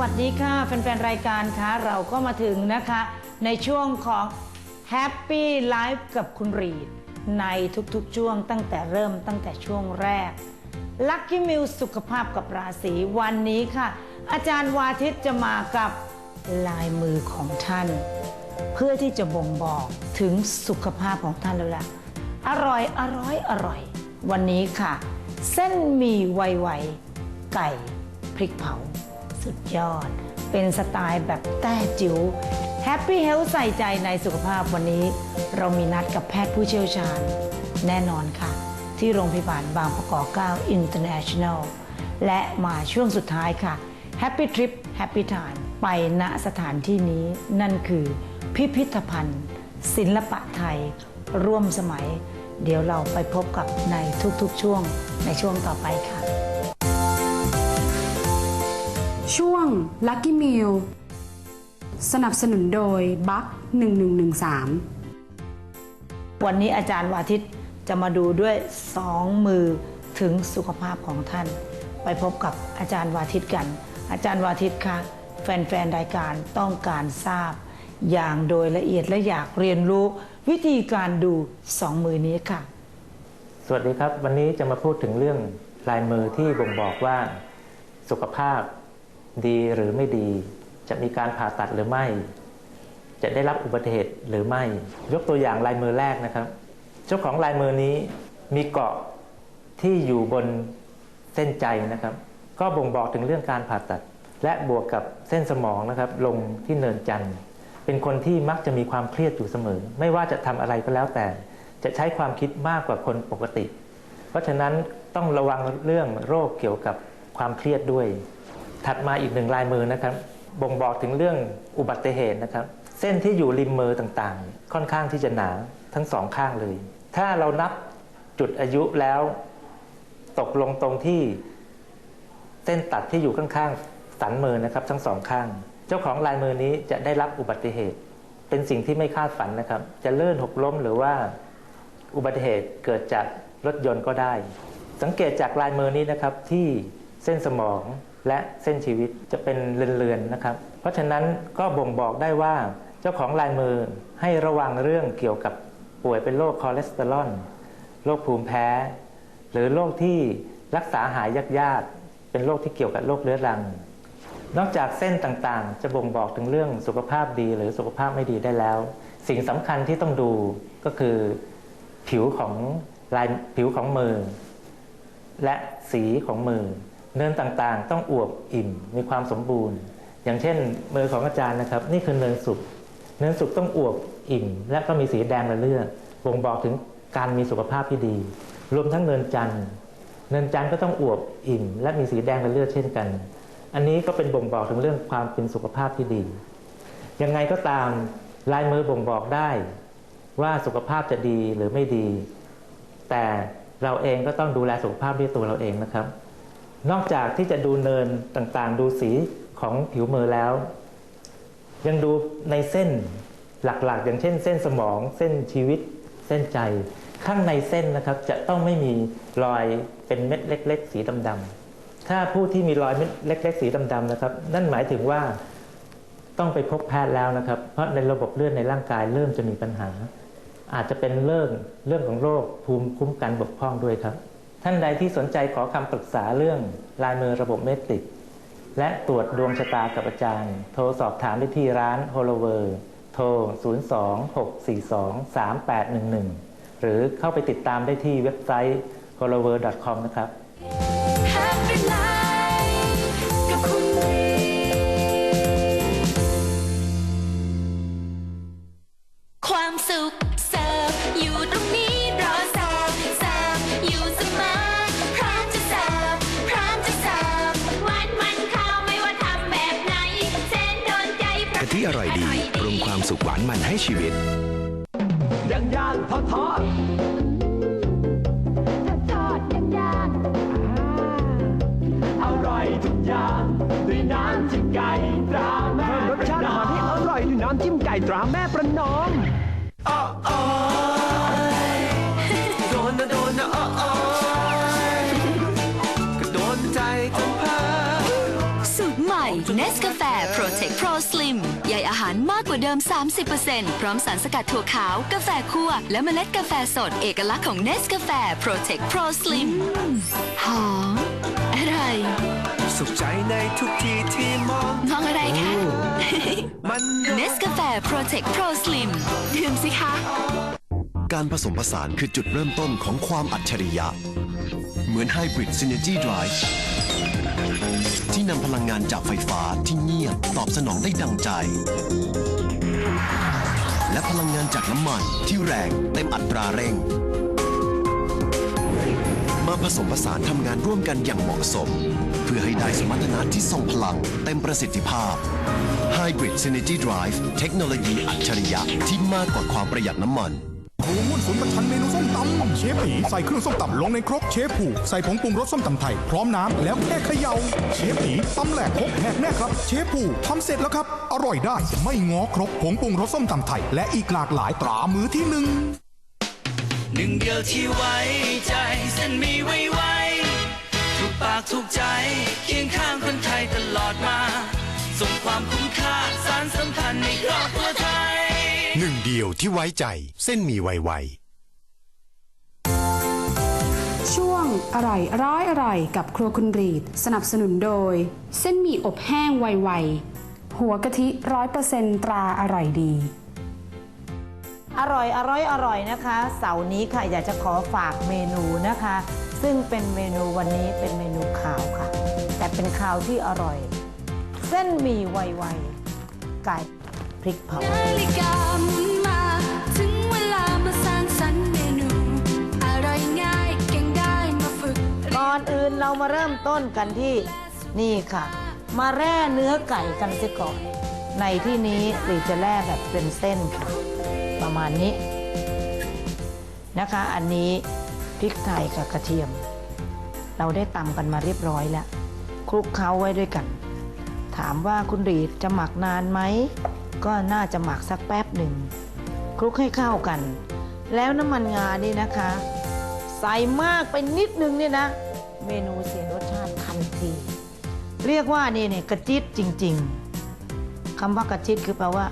วัสดีค่ะแฟนๆ รายการคะเราก็มาถึงนะคะ ในช่วงของ Happy Life กับคุณรีด ในทุกๆช่วงตั้งแต่เริ่มตั้งแต่ช่วงแรก Lucky m i l สุขภาพกับราศีวันนี้ค่ะ อาจารย์วาทิตจะมากับลายมือของท่าน เพื่อที่จะบ่งบอกถึงสุขภาพของท่านแล้วล่ะอร่อยอร่อยอร่อย วันนี้ค่ะ เส้นหมีไวๆไก่พริกเผา สุดยอด เป็นสไตล์แบบแต้จิ๋วแฮปปี้เฮลใส่ใจในสุขภาพวันนี้ เรามีนัดกับแพทย์ผู้เชี่ยวชาญ แน่นอนค่ะ ที่โรงพยาบาลบางประกอบ9 International และมาช่วงสุดท้ายค่ะ Happy Trip Happy Time ไปณสถานที่นี้นั่นคือพิพิธภัณฑ์ ศิลปะไทย ร่วมสมัย เดี๋ยวเราไปพบกับในทุกๆช่วงในช่วงต่อไปค่ะ ช่วง Lucky Meal สนับสนุนโดยบัค1113 วันนี้อาจารย์วาทิตจะมาดูด้วยสองมือถึงสุขภาพของท่าน ไปพบกับอาจารย์วาทิตกัน อาจารย์วาทิตคะแฟนๆ รายการต้องการทราบ อย่างโดยละเอียดและอยากเรียนรู้วิธีการดูสองมือนี้ค่ะ สวัสดีครับ วันนี้จะมาพูดถึงเรื่องลายมือที่บ่งบอกว่าสุขภาพ ดีหรือไม่ดี จะมีการผ่าตัดหรือไม่ จะได้รับอุบัติเหตุหรือไม่ ยกตัวอย่างลายมือแรกนะครับ เจ้าของลายมือนี้มีเกาะที่อยู่บนเส้นใจนะครับ ก็บ่งบอกถึงเรื่องการผ่าตัด และบวกกับเส้นสมองนะครับ ลงที่เนินจันทร์เป็นคนที่มักจะมีความเครียดอยู่เสมอ ไม่ว่าจะทำอะไรก็แล้วแต่ จะใช้ความคิดมากกว่าคนปกติ เพราะฉะนั้นต้องระวังเรื่องโรคเกี่ยวกับความเครียดด้วย ถัดมาอีกหนึ่งลายมือนะครับ บ่งบอกถึงเรื่องอุบัติเหตุนะครับ เส้นที่อยู่ริมมือต่างๆ ค่อนข้างที่จะหนาทั้งสองข้างเลย ถ้าเรานับจุดอายุแล้ว ตกลงตรงที่เส้นตัดที่อยู่ข้างๆสันมือนะครับ ทั้งสองข้าง เจ้าของลายมือนี้จะได้รับอุบัติเหตุ เป็นสิ่งที่ไม่คาดฝันนะครับ จะเลื่อนหกล้มหรือว่าอุบัติเหตุเกิดจากรถยนต์ก็ได้ สังเกตจากลายมือนี้นะครับที่เส้นสมอง และเส้นชีวิตจะเป็นเลือนๆนะครับ เพราะฉะนั้นก็บ่งบอกได้ว่าเจ้าของลายมือให้ระวังเรื่องเกี่ยวกับป่วยเป็นโรคคอเลสเตอรอลโรคภูมิแพ้ หรือโรคที่รักษาหายยากๆเป็นโรคที่เกี่ยวกับโรคเรื้อรัง นอกจากเส้นต่างๆ จะบ่งบอกถึงเรื่องสุขภาพดีหรือสุขภาพไม่ดีได้แล้ว สิ่งสำคัญที่ต้องดูก็คือผิวของลายผิวของมือ และสีของมือ เนินต่างๆ ต้องอวบอิ่ม มีความสมบูรณ์ อย่างเช่นมือของอาจารย์นะครับ นี่คือเนินสุกเนินสุกต้องอวบอิ่ม และก็มีสีแดงระเลือดบ่งบอกถึงการมีสุขภาพที่ดี รวมทั้งเนินจันทร์เนินจันทร์ก็ต้องอวบอิ่ม และมีสีแดงระเลือดเช่นกัน อันนี้ก็เป็นบ่งบอกถึงเรื่องความเป็นสุขภาพที่ดี ยังไงก็ตามลายมือบ่งบอกได้ ว่าสุขภาพจะดีหรือไม่ดี แต่เราเองก็ต้องดูแลสุขภาพด้วยตัวเราเองนะครับ นอกจากที่จะดูเนินต่างๆ ดูสีของผิวมือแล้ว ยังดูในเส้นหลักๆ อย่างเช่น เส้นสมอง เส้นชีวิต เส้นใจ ข้างในเส้นนะครับจะต้องไม่มีรอยเป็นเม็ดเล็ก ๆ สีดำๆถ้าผู้ที่มีรอยเม็ดเล็ก ๆ สีดำๆนะครับ นั่นหมายถึงว่าต้องไปพบแพทย์แล้วนะครับ เพราะในระบบเลือดในร่างกายเริ่มจะมีปัญหา อาจจะเป็นเรื่องเรื่องของโรคภูมิคุ้มกันบกพร่องด้วยครับ ท่านใดที่สนใจขอคำปรึกษาเรื่องลายมือระบบเมตริก และตรวจดวงชะตากับอาจารย์ โทรสอบถามได้ที่ร้านโฮโลเวอร์โทร 026423811 หรือเข้าไปติดตามได้ที่เว็บไซต์ h o l o w e r c o m นะครับ Happy Life ที่อร่อยดี ปรุงความสุขหวานมันให้ชีวิตย่างย่างทอดทอด กกว่าเดิม 30%พร้อมสารสกัดถั่วขาว กาแฟคั่ว และเมล็ดกาแฟสด เอกลักษณ์ของ Nescafe Protect Pro Slim หอมอร่อยสุขใจในทุกที่ที่มอง มองอะไรคะ มัน Nescafe Protect Pro Slim ดื่มสิคะ การผสมผสานคือจุดเริ่มต้นของความอัจฉริยะ เหมือน Hybrid Synergy Drive ที่นำพลังงานจากไฟฟ้าที่เงียบตอบสนองได้ดังใจ และพลังงานจากน้ำมันที่แรงเต็มอัตราเร่ง มาผสมผสานทำงานร่วมกันอย่างเหมาะสม เพื่อให้ได้สมรรถนะที่ทรงพลังเต็มประสิทธิภาพ Hybrid Synergy Drive เทคโนโลยีอัจฉริยะที่มากกว่าความประหยัดน้ำมัน รัวม่วนสุนประชันเมนูส้มตำเชฟผีใส่เครื่องส้มตำลงในครกเชฟผูใส่ผงปรุงรสส้มตำไทย พร้อมน้ำแล้วแค่เขย่าเชฟผีตำแหลกครกแหกแน่ครับเชฟผูทำเสร็จแล้วครับ อร่อยได้ไม่ง้อครกผงปรุงรสส้มตำไทย และอีกหลากหลายตรามือที่หนึ่งหนึ่งเดียวที่ไว้ใจเส้นมีไว้ไว้ถูกปากถูกใจเคียงข้างคนไทยตลอดมาส่งความคุ้มค่าสารสัมพันธ์ในครอบครัวไทย หนึ่งเดียวที่ไว้ใจเส้นมีไวไวช่วงอร่อยร้อยอร่อยกับครัวคุณรีด สนับสนุนโดย เส้นหมี่อบแห้งไวๆหัวกะทิร้อยเปอร์เซนตราอร่อยดี อร่อยอร่อยอร่อยนะคะ เสาร์นี้ค่ะอยากจะขอฝากเมนูนะคะ ซึ่งเป็นเมนูวันนี้เป็นเมนูข่าวค่ะ แต่เป็นข่าวที่อร่อย เส้นหมี่ไวๆไก่ พริกเผานาฬิกาหมุนมาถึงเวลามาสร้างสรรค์เมนูอร่อยง่ายเก่งได้มาฝึกเรียนก่อนอื่นเรามาเริ่มต้นกันที่นี่ค่ะ มาแร่เนื้อไก่กันเสียก่อน ในที่นี้หรือจะแร่แบบเป็นเส้นค่ะ ประมาณนี้นะคะ อันนี้พริกไทยกับกระเทียม เราได้ตำกันมาเรียบร้อยแล้วคลุกเคล้าไว้ด้วยกัน ถามว่าคุณรีดจะหมักนานไหม ก็น่าจะหมักสักแป๊บหนึ่งคลุกให้เข้ากัน แล้วน้ำมันงานี่นะคะ ใส่มากไปนิดนึงเนี่ยนะ เมนูเสียรสชาติทันที เรียกว่านี่เนี่ยกระจิตจริง ๆคำว่ากระจิตคือแปลว่า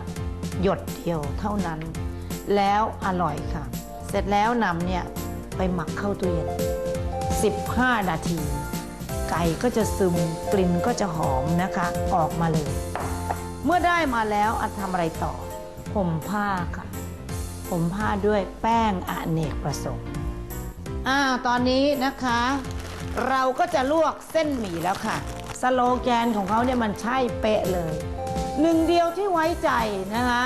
หยดเดียวเท่านั้น แล้วอร่อยค่ะ เสร็จแล้วนำเนี่ยไปหมักเข้าตู้เย็น15 นาที ไก่ก็จะซึมกลิ่นก็จะหอมนะคะ ออกมาเลย เมื่อได้มาแล้วอัดทำอะไรต่อห่มผ้าค่ะห่มผ้าด้วยแป้งอเนกประสงค์อ่าตอนนี้นะคะ เราก็จะลวกเส้นหมี่แล้วค่ะ สโลแกนของเขาเนี่ยมันใช่เป๊ะเลย หนึ่งเดียวที่ไว้ใจนะคะ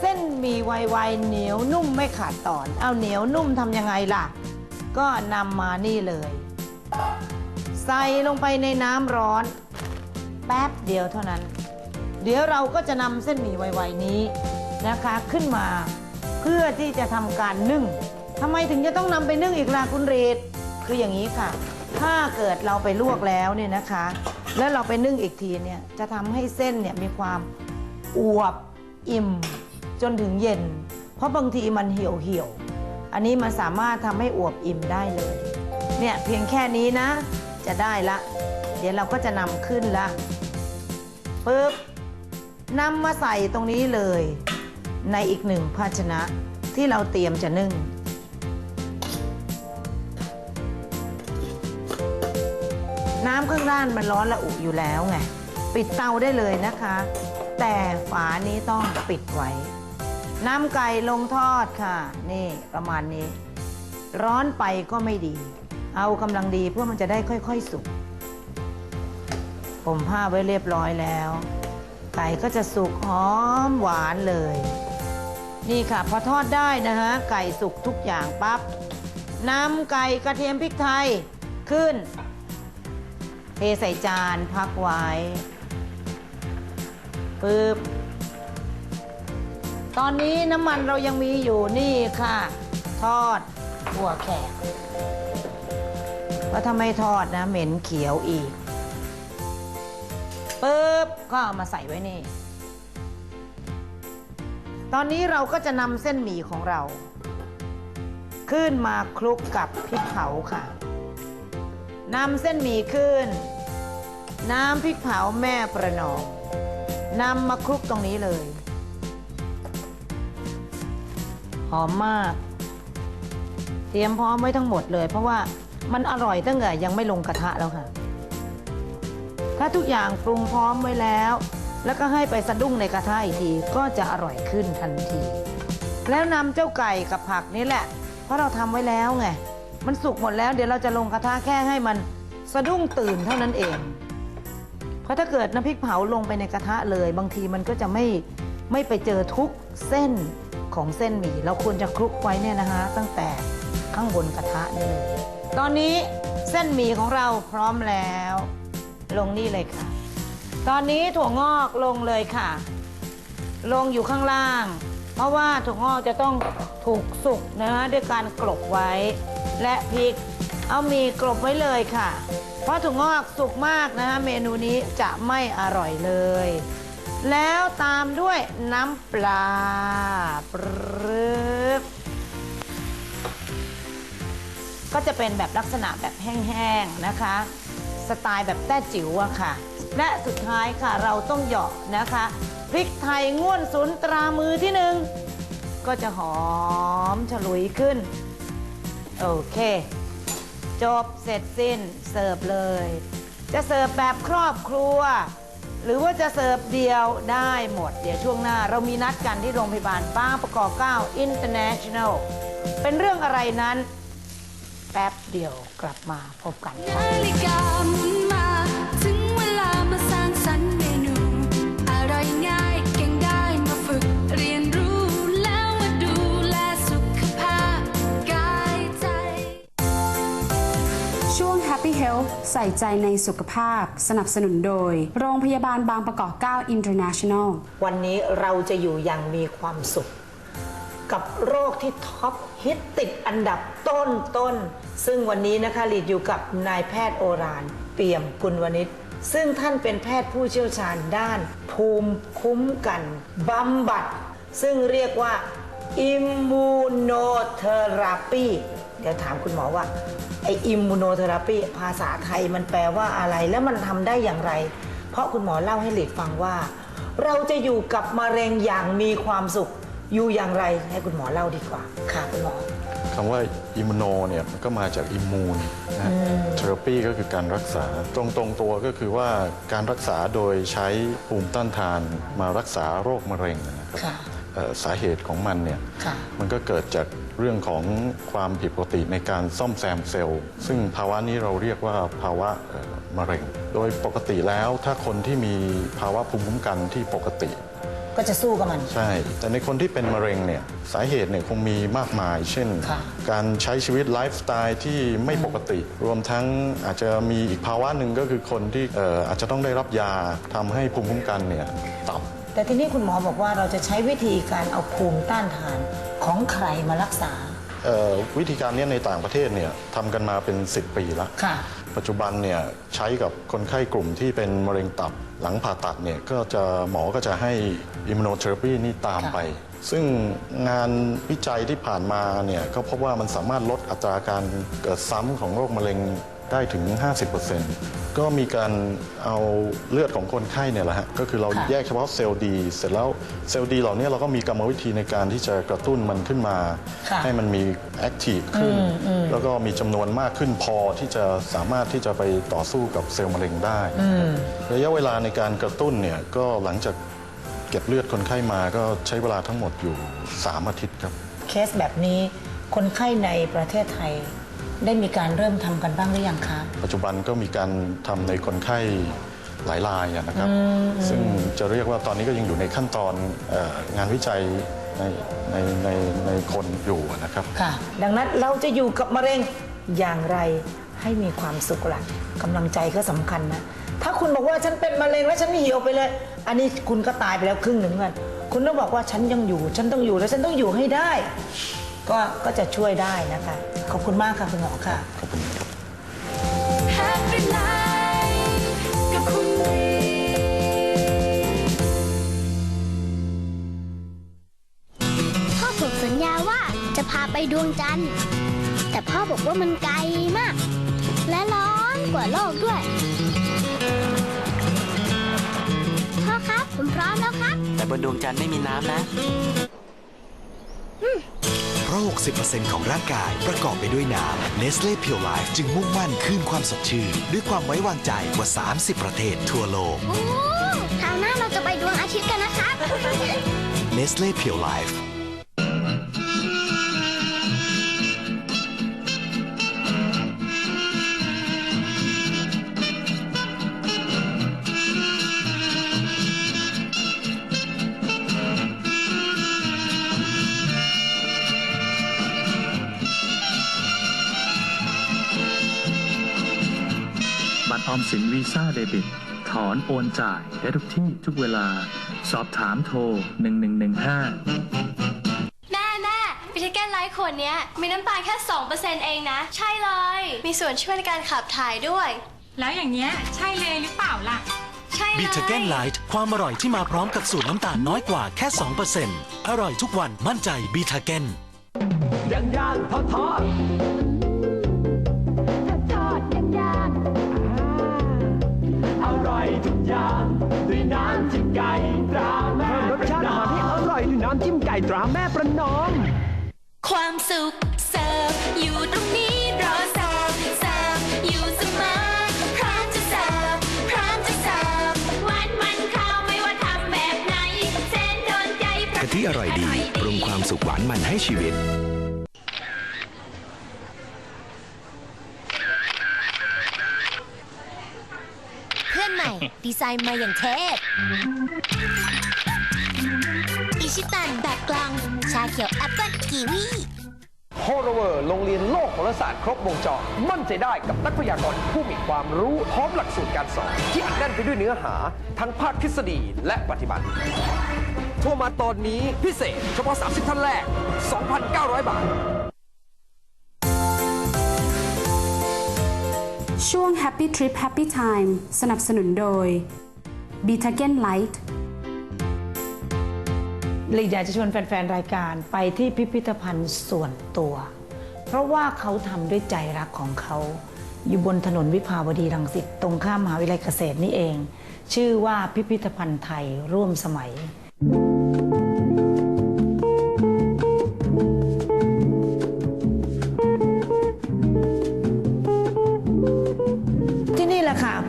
เส้นหมี่ไวๆเหนียวนุ่มไม่ขาดตอน เอาเหนียวนุ่มทำยังไงล่ะ ก็นำมานี่เลย ใส่ลงไปในน้ำร้อน แป๊บเดียวเท่านั้น เดี๋ยวเราก็จะนำเส้นหมี่ไวๆนี้นะคะ ขึ้นมาเพื่อที่จะทำการนึ่งทำไมถึงจะต้องนำไปนึ่งอีกล่ะคุณเรดคืออย่างนี้ค่ะ ถ้าเกิดเราไปลวกแล้วเนี่ยนะคะ แล้วเราไปนึ่งอีกทีเนี่ยจะทำให้เส้นเนี่ยมีความอวบอิ่ม จนถึงเย็น เพราะบางทีมันเหี่ยวเหี่ยวอันนี้มันสามารถทำให้อวบอิ่มได้เลย เนี่ยเพียงแค่นี้นะ จะได้ละ เดี๋ยวเราก็จะนำขึ้นละปึ๊บ นำมาใส่ตรงนี้เลย ในอีกหนึ่งภาชนะที่เราเตรียมจะนึ่ง น้ำข้างด้านมันร้อนระอุอยู่แล้วไง ปิดเตาได้เลยนะคะ แต่ฝานี้ต้องปิดไว้น้ำไก่ลงทอดค่ะ นี่ประมาณนี้ ร้อนไปก็ไม่ดี เอากำลังดีเพื่อมันจะได้ค่อย ๆ สุกผมผ้าไว้เรียบร้อยแล้ว ไก่ก็จะสุกหอมหวานเลย นี่ค่ะ พอทอดได้นะฮะ ไก่สุกทุกอย่างปั๊บนำไก่กระเทียมพริกไทยขึ้น เทใส่จานพักไว้ปึ๊บตอนนี้น้ำมันเรายังมีอยู่นี่ค่ะ ทอดหัวแขกว่าถ้าไม่ทอดนะ เหม็นเขียวอีก ก็เอามาใส่ไว้นี่ ตอนนี้เราก็จะนำเส้นหมี่ของเรา ขึ้นมาคลุกกับพริกเผาค่ะนำเส้นหมี่ขึ้น น้ำพริกเผาแม่ประนอมนำมาคลุกตรงนี้เลย หอมมาก เตรียมพร้อมไว้ทั้งหมดเลย เพราะว่ามันอร่อยตั้งแต่ยังไม่ลงกระทะแล้วค่ะ ถ้าทุกอย่างปรุงพร้อมไว้แล้ว แล้วก็ให้ไปสะดุ้งในกระทะอีกทีก็จะอร่อยขึ้นทันที แล้วนำเจ้าไก่กับผักนี่แหละ เพราะเราทำไว้แล้วไง มันสุกหมดแล้วเดี๋ยวเราจะลงกระทะแค่ให้มันสะดุ้งตื่นเท่านั้นเอง เพราะถ้าเกิดน้ำพริกเผาลงไปในกระทะเลย บางทีมันก็จะไม่ไม่ไปเจอทุกเส้นของเส้นหมี่เราควรจะคลุกไว้เนี่ยนะคะ ตั้งแต่ข้างบนกระทะนี่เลยตอนนี้เส้นหมี่ของเราพร้อมแล้ว ลงนี่เลยค่ะ ตอนนี้ถั่วงอกลงเลยค่ะ ลงอยู่ข้างล่าง เพราะว่าถั่วงอกจะต้องถูกสุกนะคะด้วยการกลบไว้ และพริกเอามีกลบไว้เลยค่ะ เพราะถั่วงอกสุกมากนะคะเมนูนี้จะไม่อร่อยเลย แล้วตามด้วยน้ำปลาปรึบก็จะเป็นแบบลักษณะแบบแห้งๆนะคะ สไตล์แบบแต้จิ๋วอะค่ะ และสุดท้ายค่ะเราต้องเหยาะนะคะพริกไทยง่วนสุนตรามือที่หนึ่งก็จะหอมฉลุยขึ้น โอเค จบเสร็จสิ้นเสิร์ฟเลย จะเสิร์ฟแบบครอบครัว หรือว่าจะเสิร์ฟเดียวได้หมด เดี๋ยวช่วงหน้าเรามีนัดกันที่โรงพยาบาลป้าประกอบ9 International เป็นเรื่องอะไรนั้น แป๊บเดียวกลับมาพบกันค่ะนาฬิกาหมุนมาถึงเวลามาสร้างสรรค์เมนูอร่อยง่ายเก่งได้มาฝึกเรียนรู้แล้วมาดูแลสุขภาพกายใจช่วง Happy Health ใส่ใจในสุขภาพ สนับสนุนโดย โรงพยาบาลบางประกอบ 9 International วันนี้เราจะอยู่อย่างมีความสุข กับโรคที่ท็อปฮิตติดอันดับต้นต้นๆซึ่งวันนี้นะคะลีดอยู่กับนายแพทย์โอราน เปี่ยมกุลวณิชซึ่งท่านเป็นแพทย์ผู้เชี่ยวชาญด้าน ภูมิคุ้มกันบำบัด ซึ่งเรียกว่าอิมมูโนเทอราปีเดี๋ยวถามคุณหมอว่าไออิมมูโนเทอราปีภาษาไทยมันแปลว่าอะไรและมันทำได้อย่างไร เพราะคุณหมอเล่าให้หลีดฟังว่า เราจะอยู่กับมะเร็งอย่างมีความสุข อยู่อย่างไรให้คุณหมอเล่าดีกว่าค่ะคุณหมอคำว่าอิมมูโนเนี่ยมันก็มาจากอิมมูนนะเทอราปีก็คือการรักษา ตรงตรงๆตัวก็คือว่าการรักษาโดยใช้ภูมิต้านทานมารักษาโรคมะเร็งนะครับค่ะเอ่อสาเหตุของมันเนี่ยค่ะมันก็เกิดจากเรื่องของความผิดปกติในการซ่อมแซมเซลล์ ซึ่งภาวะนี้เราเรียกว่าภาวะเอ่อมะเร็ง โดยปกติแล้วถ้าคนที่มีภาวะภูมิคุ้มกันที่ปกติ ก็จะสู้กับมัน ใช่ แต่ในคนที่เป็นมะเร็งเนี่ยสาเหตุเนี่ยคงมีมากมาย เช่น ค่ะการใช้ชีวิตไลฟ์สไตล์ที่ไม่ปกติ รวมทั้งอาจจะมีอีกภาวะหนึ่งก็คือคนที่เอ่ออาจจะต้องได้รับยาทำให้ภูมิคุ้มกันเนี่ยต่ำ แต่ทีนี้คุณหมอบอกว่าเราจะใช้วิธีการเอาภูมิต้านทานของใครมารักษา เอ่อวิธีการเนี้ในต่างประเทศเนี่ยทำกันมาเป็น 10 ปีแล้ว ค่ะ ปัจจุบันเนี่ยใช้กับคนไข้กลุ่มที่เป็นมะเร็งตับหลังผ่าตัดเนี่ยก็จะหมอก็จะให้อิมมูโนเทอราปีนี่ตามไป ซึ่งงานวิจัยที่ผ่านมาเนี่ยก็พบว่ามันสามารถลดอัตราการเกิดซ้ำของโรคมะเร็ง ได้ถึง 50%ก็มีการเอาเลือดของคนไข้เนี่ยแหละฮะก็คือเราค่ะแยกเฉพาะเซลล์ดี เสร็จแล้วเซลล์ดีเหล่านี้เราก็มีกรรมวิธีในการที่จะกระตุ้นมันขึ้นมาค่ะให้มันมีแอคทีฟขึ้น แล้วก็มีจำนวนมากขึ้นพอที่จะสามารถที่จะไปต่อสู้กับเซลล์มะเร็งได้ ระยะเวลาในการกระตุ้นเนี่ยก็หลังจากเก็บเลือดคนไข้มาก็ใช้เวลาทั้งหมดอยู่ 3 อาทิตย์ครับ เคสแบบนี้คนไข้ในประเทศไทย ได้มีการเริ่มทำกันบ้างหรือยังคะ ปัจจุบันก็มีการทำในคนไข้หลายรายอะนะครับ ซึ่งจะเรียกว่าตอนนี้ก็ยังอยู่ในขั้นตอนเอองานวิจัยในในในในคนอยู่อะนะครับ ค่ะ ดังนั้นเราจะอยู่กับมะเร็งอย่างไรให้มีความสุขล่ะกำลังใจก็สำคัญนะ ถ้าคุณบอกว่าฉันเป็นมะเร็งแล้วฉันเหี่ยวไปเลย อันนี้คุณก็ตายไปแล้วครึ่งหนึ่งกันคุณต้องบอกว่าฉันยังอยู่ ฉันต้องอยู่และฉันต้องอยู่ให้ได้ ก็ก็จะช่วยได้นะคะ ขอบคุณมากค่ะคุณหมอค่ะ Happy Life กับคุณรีพ่อผมสัญญาว่าจะพาไปดวงจันทร์ แต่พ่อบอกว่ามันไกลมาก และร้อนกว่าโลกด้วย พ่อครับ ผมพร้อมแล้วครับ แต่บนดวงจันทร์ไม่มีน้ำนะเพ ราะ 60%ของร่างกายประกอบไปด้วยน้ำ Nestle Pure Life จึงมุ่งมั่นคืนความสดชื่น ด้วยความไว้วางใจกว่า 30 ประเทศทั่วโลก โอ้คราวหน้าเราจะไปดวงอาทิตย์กันนะครับ Nestle Pure Life ออมสินวีซ่าเดบิต ถอนโอนจ่ายได้ทุกที่ทุกเวลา สอบถามโทร 1115แม่แม่วิทาแกนไลท์ขวดเนี้ย มีน้ำตาลแค่ 2%เองนะ ใช่เลย มีส่วนช่วยในการขับถ่ายด้วย แล้วอย่างเงี้ยใช่เลยหรือเปล่าล่ะ ใช่เลยบิทเกนไลท์ความอร่อยที่มาพร้อมกับสูตรน้ำตาลน้อยกว่าแค่ 2%อร่อยทุกวันมั่นใจบิทเกนย่างย่างทอดทอด ทุกอย่างด้วยน้ำจิ้มไก่ตราแม่รสชาติอาหารที่อร่อยด้วยน้ำจิ้มไก่ตราแม่ประนอม ความสุขเสิร์ฟอยู่ตรงนี้รอเสิร์ฟเสิร์ฟอยู่เสมอพร้อมจะเสิร์ฟพร้อมจะเสิร์ฟวันมันข้าวไม่ว่าทำแบบไหนเส้นโดนใจเพราะกะทิอร่อยดีปรุงความสุขหวานมันให้ชีวิต เพื่อนใหม่ ดีไซน์มาอย่างเทพ อิชิตันแบบกลางชาเขียวแอปเปิ้ลกีวีโฮโรเวอร์ โรงเรียนโลกโหราศาสตร์ครบวงจรมั่นใจได้กับนักพยากรณ์ผู้มีความรู้พร้อมหลักสูตรการสอน ที่อัดแน่นไปด้วยเนื้อหา ทั้งภาคทฤษฎีและปฏิบัติโทรมาตอนนี้พิเศษเฉพาะ 30 ท่านแรก 2,900 บาท ช่วง Happy Trip Happy Time สนับสนุนโดย b e t a g e n Light เลยอยากจะชวนแฟน ๆ รายการไปที่พิพิธภัณฑ์ส่วนตัว เพราะว่าเขาทำด้วยใจรักของเขา อยู่บนถนนวิภาวดีรังสิตตรงข้ามมหาวิทยาลัยเกษตรนี่เอง ชื่อว่าพิพิธภัณฑ์ไทยร่วมสมัยที่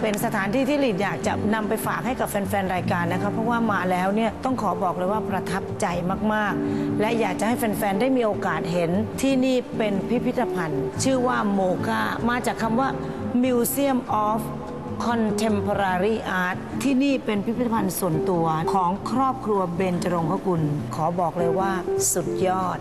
เป็นสถานที่ที่ลีดอยากจะนำไปฝากให้กับแฟนๆ รายการนะคะเพราะว่ามาแล้วเนี่ยต้องขอบอกเลยว่าประทับใจมากๆ และอยากจะให้แฟนๆ ได้มีโอกาสเห็นที่นี่เป็นพิพิธภัณฑ์ ชื่อว่าโมกามาจากคำว่า Museum of Contemporary Art ที่นี่เป็นพิพิธภัณฑ์ส่วนตัวของครอบครัวเบญจรงคกุล ขอบอกเลยว่าสุดยอด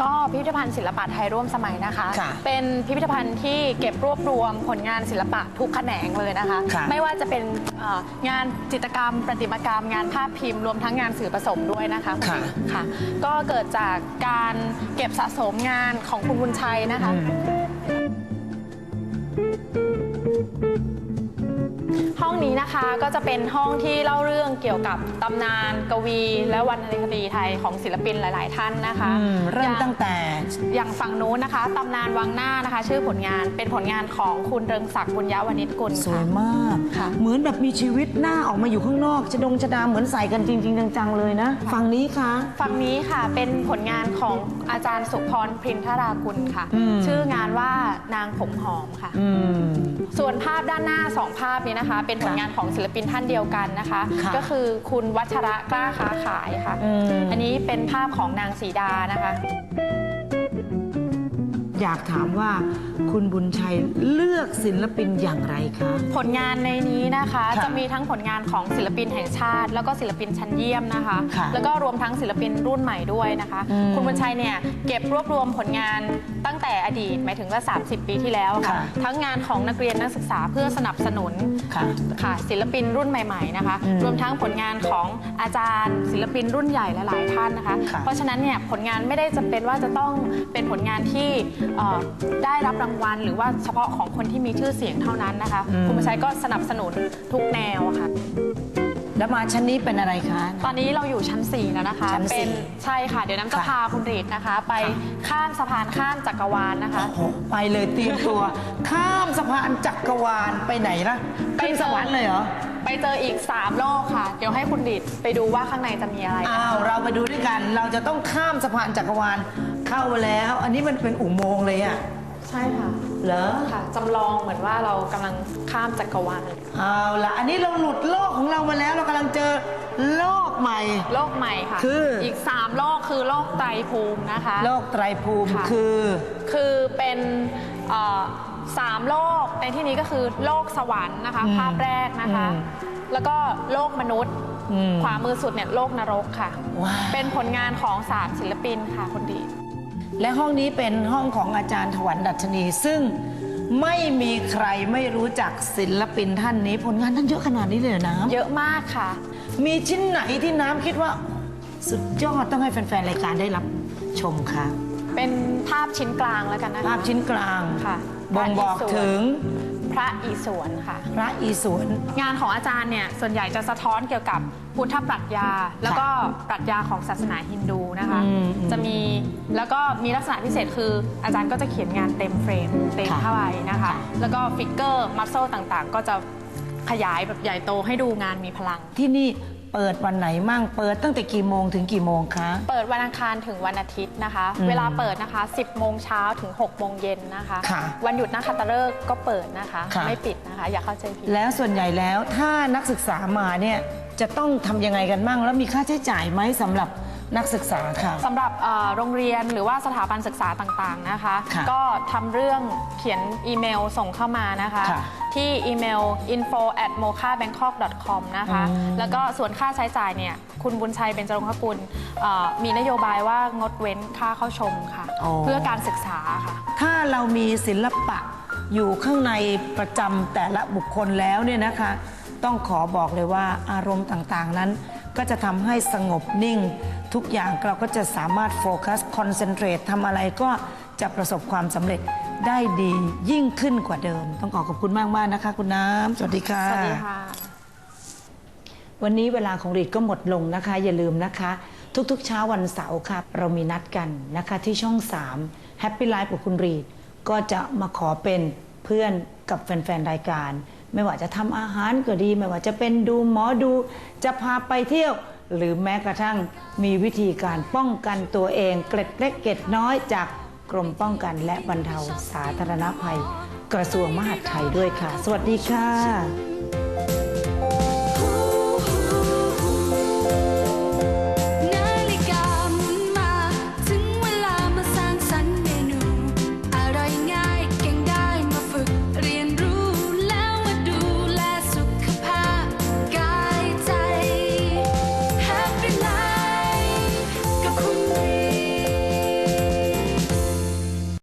ก็พิพิธภัณฑ์ศิลปะไทยร่วมสมัยนะคะ ค่ะเป็นพิพิธภัณฑ์ที่เก็บรวบรวมผลงานศิลปะทุกแขนงเลยนะคะ ค่ะไม่ว่าจะเป็นเอ่องานจิตรกรรม ประติมากรรม งานภาพพิมพ์รวมทั้งงานสื่อผสมด้วยนะคะณค่ะ ค่ะ ก็เกิดจากการเก็บสะสมงานของคุณบุญชัยนะคะห้อง นี้นะคะก็จะเป็นห้องที่เล่าเรื่องเกี่ยวกับตำนานกวี และวรรณคดีไทยของศิลปินหลาย ๆ ท่านนะคะอืมเริ่มอย่างตั้งแต่ อย่างฝั่งนู้นนะคะตำนานวังหน้านะคะ ชื่อผลงานเป็นผลงานของคุณเริงศักดิ์บุญยวณิชกุลสวยค่ะ มาก ค่ะ เหมือนแบบมีชีวิตหน้าออกมาอยู่ข้างนอกจะดงชะดาเหมือนใส่กันจริง ๆ จังๆเลยนะ ฝั่งนี้คะ ฝั่งนี้ค่ะเป็นผลงานของอาจารย์สุพรพรินทรากุลค่ะ อืม ชื่องานว่านางผมหอมค่ะ อืม ส่วนภาพด้านหน้าสองภาพนี้นะคะ เป็นผลงานของศิลปินท่านเดียวกันนะคะ ค่ะก็คือคุณวัชระกล้าค้าขายค่ะ อืม อันนี้เป็นภาพของนางสีดานะคะ อยากถามว่าคุณบุญชัยเลือกศิลปินอย่างไรคะ ผลงานในนี้นะคะค่ะจะมีทั้งผลงานของศิลปินแห่งชาติ แล้วก็ศิลปินชั้นเยี่ยมนะคะ ค่ะแล้วก็รวมทั้งศิลปินรุ่นใหม่ด้วยนะคะ อืมคุณบุญชัยเนี่ยเก็บรวบรวมผลงานตั้งแต่อดีตหมายถึงว่า 30 ปีที่แล้วค่ะ ค่ะ ทั้งงานของนักเรียนนักศึกษาเพื่อสนับสนุน ค่ะ ค่ะศิลปินรุ่นใหม่ๆนะคะ อืมรวมทั้งผลงานของอาจารย์ ศิลปินรุ่นใหญ่หลายๆท่านนะคะ ค่ะเพราะฉะนั้นเนี่ยผลงานไม่ได้จำเป็นว่าจะต้องเป็นผลงานที่เอ่อได้รับรางวัล หรือว่าเฉพาะของคนที่มีชื่อเสียงเท่านั้นนะคะอืมคุณบุญชัยก็สนับสนุนทุกแนวอะค่ะ แล้วมาชั้นนี้เป็นอะไรคะ ตอนนี้เราอยู่ชั้น 4 แล้วนะคะ ชั้นสี่เป็นใช่ค่ะ เดี๋ยวน้ำจะค่ะพาคุณรีดนะคะ ไปข้ามสะพานข้ามจักรวาลนะคะ โอ้โหไปเลยเตรียมตัว ข้ามสะพานจักรวาลไปไหนล่ะขึ้นสวรรค์เลยเหรอ ไปเจออีก 3 โลกค่ะ เดี๋ยวให้คุณรีดไปดูว่าข้างในจะมีอะไรนะคะอ้าว เราไปดูด้วยกัน เราจะต้องข้ามสะพานจักรวาล เข้าแล้ว อันนี้มันเป็นอุโมงค์เลยอะใช่ค่ะเหรอค่ะจำลองเหมือนว่าเรากำลังข้ามจักรวาลเอาละอันนี้เราหลุดโลกของเรามาแล้วเรากำลังเจอโลกใหม่ โลกใหม่ค่ะคืออีก3โลกคือโลกไตรภูมินะคะ โลกไตรภูมิค่ะ คือ คือเป็นเอ่อสามโลกในที่นี้ก็คือโลกสวรรค์นะคะ อืมภาพแรกนะคะ อืมแล้วก็โลกมนุษย์ อืม ขวามือสุดเนี่ยโลกนรกค่ะ ว้าวเป็นผลงานของสามศิลปินค่ะคนดี และห้องนี้เป็นห้องของอาจารย์ถวันดัชนี ซึ่งไม่มีใครไม่รู้จักศิลปินท่านนี้ ผลงานท่านเยอะขนาดนี้เลยเหรอน้ำเยอะมากค่ะมีชิ้นไหนที่น้ำคิดว่า สุดยอดต้องให้แฟนๆรายการได้รับชมคะเป็นภาพชิ้นกลางแล้วกันนะคะ ภาพชิ้นกลางค่ะบ่งบอกถึง พระอิศวรค่ะ พระอีสวน งานของอาจารย์เนี่ยส่วนใหญ่จะสะท้อนเกี่ยวกับพุทธปรัชญา แล้วก็ปรัชญาของศาสนาฮินดูนะคะ อืมอืมจะมีแล้วก็มีลักษณะพิเศษคือ อาจารย์ก็จะเขียนงานเต็มเฟรมเต็มค่ะเข้าไปนะคะ แล้วก็ฟิกเกอร์มัสโซต่างๆ ก็จะขยายแบบใหญ่โตให้ดูงานมีพลัง ที่นี่ เปิดวันไหนมั่งเปิดตั้งแต่กี่โมงถึงกี่โมงคะ เปิดวันอังคารถึงวันอาทิตย์นะคะอืมเวลาเปิดนะคะ 10โมงเช้าถึง6โมงเย็นนะคะ ค่ะวันหยุดนักขัตฤกษ์ก็เปิดนะคะ ค่ะ ไม่ปิดนะคะ อย่าเข้าใจผิด แล้วส่วนใหญ่แล้วถ้านักศึกษามาเนี่ยจะต้องทำยังไงกันบ้างแล้วมีค่าใช้จ่ายไหมสำหรับ นักศึกษาค่ะ สำหรับเอ่อโรงเรียนหรือว่าสถาบันศึกษาต่างๆนะคะ ค่ะก็ทำเรื่องเขียนอีเมลส่งเข้ามานะคะ ค่ะที่อีเมล info at mocha bangkok com นะคะอืมแล้วก็ส่วนค่าใช้จ่ายเนี่ยคุณบุญชัยเป็นจรงคกุลเอ่อมีนโยบายว่างดเว้นค่าเข้าชมค่ะเพื่อการศึกษาค่ะ ถ้าเรามีศิลปะอยู่ข้างในประจำแต่ละบุคคลแล้วเนี่ยนะคะ ต้องขอบอกเลยว่าอารมณ์ต่างๆนั้น ก็จะทำให้สงบนิ่ง ทุกอย่างเราก็จะสามารถโฟกัสคอนเซนเทรตทำอะไรก็จะประสบความสำเร็จได้ดียิ่งขึ้นกว่าเดิม ต้องขอขอบคุณมากๆนะคะ คุณน้ำสวัสดีค่ะสวัสดีค่ะ วันนี้เวลาของรีดก็หมดลงนะคะ อย่าลืมนะคะ ทุกๆเช้าวันเสาร์ครับเรามีนัดกันนะคะ ที่ช่อง 3 Happy Life กับคุณรีดก็จะมาขอเป็นเพื่อนกับแฟน ๆ รายการ ไม่ว่าจะทำอาหารก็ดี ไม่ว่าจะเป็นดูหมอดู จะพาไปเที่ยว หรือแม้กระทั่งมีวิธีการป้องกันตัวเองเกร็ดเล็กเกร็ดน้อยจากกรมป้องกันและบรรเทาสาธารณภัย กระทรวงมหาดไทยด้วยค่ะ สวัสดีค่ะ